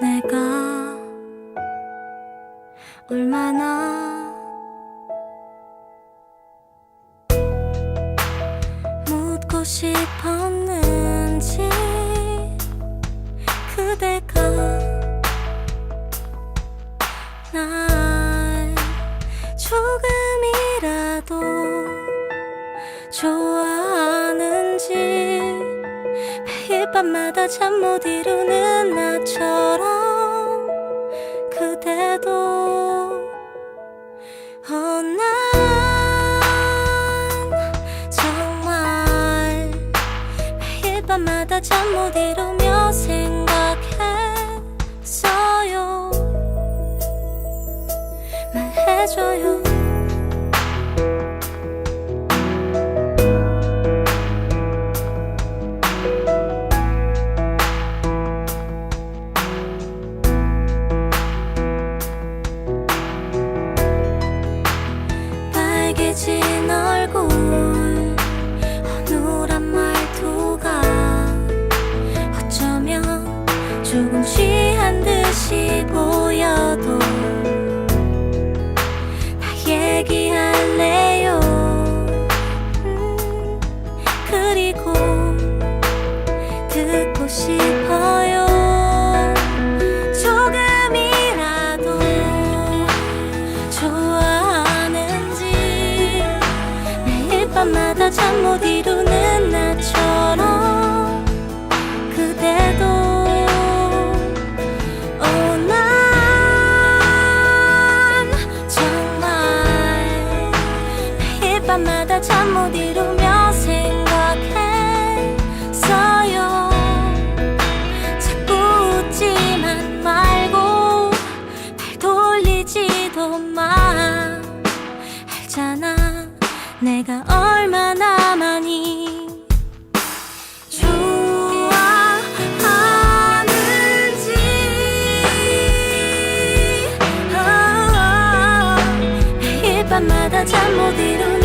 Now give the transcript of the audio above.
내가 얼마나 묻고 싶었는지 그대가 날 조금이라도 좋아 밤마다 잠 못 이루는 나처럼 그대도 어, 난 정말 밤마다 잠 못 이루며 생각했어요. 말해줘요 조금 취한 듯이 보여도 나 얘기할래요. 음, 그리고 듣고 싶어요. 조금이라도 좋아하는지 매일 밤마다 잠 못 이루는 내가 얼마나 많이 좋아하는지. 아, 아, 아. 이 밤마다 잠 못 이루는